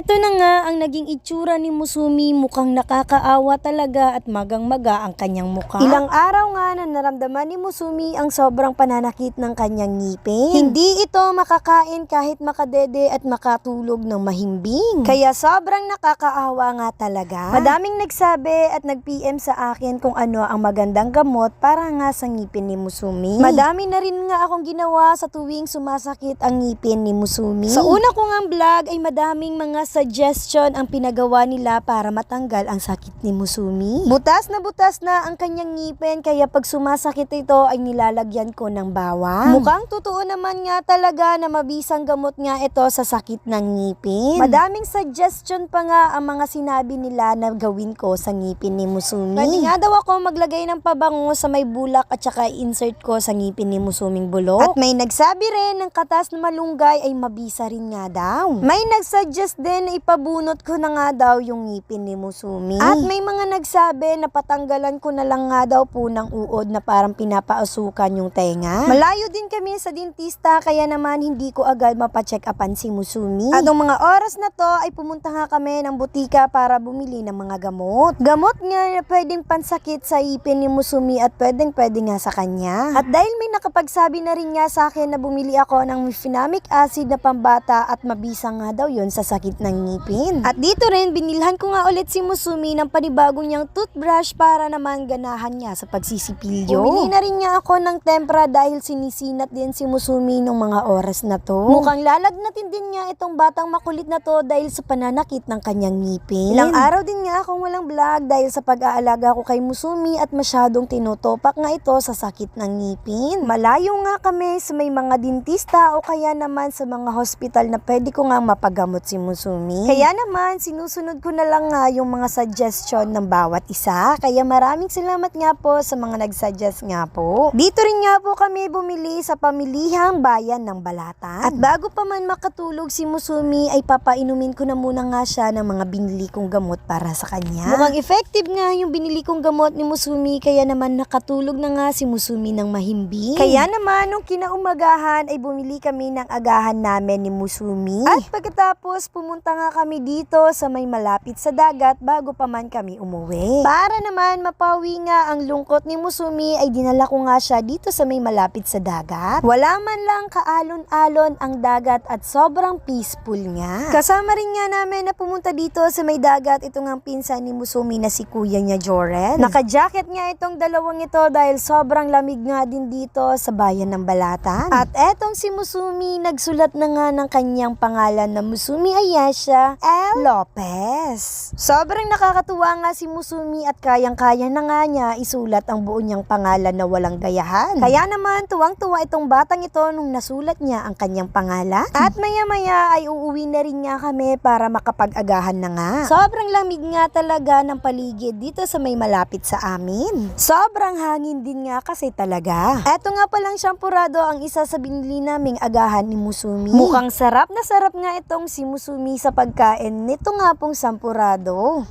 Eto na nga ang naging itsura ni Musumi mukhang nakakaawa talaga at magang-maga ang kanyang mukha. Ilang araw nga na naramdaman ni Musumi ang sobrang pananakit ng kanyang ngipin. Hindi ito makakain kahit makadede at makatulog ng mahimbing. Kaya sobrang nakakaawa nga talaga. Madaming nagsabi at nag-PM sa akin kung ano ang magandang gamot para nga sa ngipin ni Musumi. Madami na rin nga akong ginawa sa tuwing sumasakit ang ngipin ni Musumi. Sa una ko ngang vlog ay madaming mga suggestion ang pinagawa nila para matanggal ang sakit ni Musumi. Butas na butas na ang kanyang ngipin kaya pag sumasakit ito ay nilalagyan ko ng bawang. Mukhang totoo naman nga talaga na mabisang gamot nga ito sa sakit ng ngipin. Madaming suggestion pa nga ang mga sinabi nila na gawin ko sa ngipin ni Musumi. Pwede nga daw ako maglagay ng pabango sa may bulak at saka insert ko sa ngipin ni Musuming bulok. At may nagsabi rin ng katas na malunggay ay mabisa rin nga daw. May nagsuggest din na ipabunot ko na nga daw yung ngipin ni Musumi. At may mga nagsabi na patanggalan ko na lang nga daw po ng uod na parang pinapaasukan yung tenga. Malayo din kami sa dentista kaya naman hindi ko agad mapacheck upan si Musumi. At mga oras na to ay pumunta nga kami ng butika para bumili ng mga gamot. Gamot nga na pwedeng pansakit sa ipin ni Musumi at pwedeng pwede nga sa kanya. At dahil may nakapagsabi na rin nga sa akin na bumili ako ng mefenamic acid na pambata at mabisa nga daw yon sa sakit ng ngipin. At dito rin binilhan ko nga ulit si Musumi ng panibagong niyang toothbrush para naman ganahan niya sa pagsisipilyo. Bumili na rin niya ako ng tempra dahil sinisinat din si Musumi nung mga oras na to. Mukhang lalagnatin din niya itong batang makulit na to dahil sa pananakit ng kanyang ngipin. Ilang araw din nga akong walang vlog dahil sa pag-aalaga ko kay Musumi at masyadong tinutopak nga ito sa sakit ng ngipin. Malayo nga kami sa may mga dentista o kaya naman sa mga hospital na pwede ko nga mapagamot si Musumi. Kaya naman, sinusunod ko na lang nga yung mga suggestion ng bawat isa. Kaya maraming salamat nga po sa mga nag-suggest nga po. Dito rin nga po kami bumili sa pamilihang bayan ng Balatan. At bago pa man makatulog si Musumi ay papainumin ko na muna nga siya ng mga binili kong gamot para sa kanya. Mukhang effective nga yung binili kong gamot ni Musumi kaya naman nakatulog na nga si Musumi ng mahimbing. Kaya naman nung kinaumagahan ay bumili kami ng agahan namin ni Musumi. At pagkatapos pumunta nga kami dito sa may malapit sa dagat bago pa man kami umuwi. Para naman mapawi nga ang lungkot ni Musumi ay dinala ko nga siya dito sa may malapit sa dagat. Wala man lang kaalon-alon ang dagat at sobrang peaceful nga. Kasama rin nga namin na pumunta dito sa may dagat itong ang pinsan ni Musumi na si kuya niya Joren. Naka-jacket nga itong dalawang ito dahil sobrang lamig nga din dito sa bayan ng Balatan. At etong si Musumi nagsulat na nga ng kanyang pangalan na Musumi Ayesha L. Lopez. Sobrang nakakatuwa nga si Musumi at kayang-kaya na nga niya isulat ang buo niyang pangalan na walang gayahan. Kaya naman tuwang-tuwa itong batang ito nung nasulat niya ang kanyang pangalan. At maya-maya ay uuwi na rin nga kami para makapag-agahan na nga. Sobrang lamig nga talaga ng paligid dito sa may malapit sa amin. Sobrang hangin din nga kasi talaga. Eto nga palang shampurado ang isa sa binili naming agahan ni Musumi. Mukhang sarap na sarap nga itong si Musumi sa pagkain nito nga pong sampurado.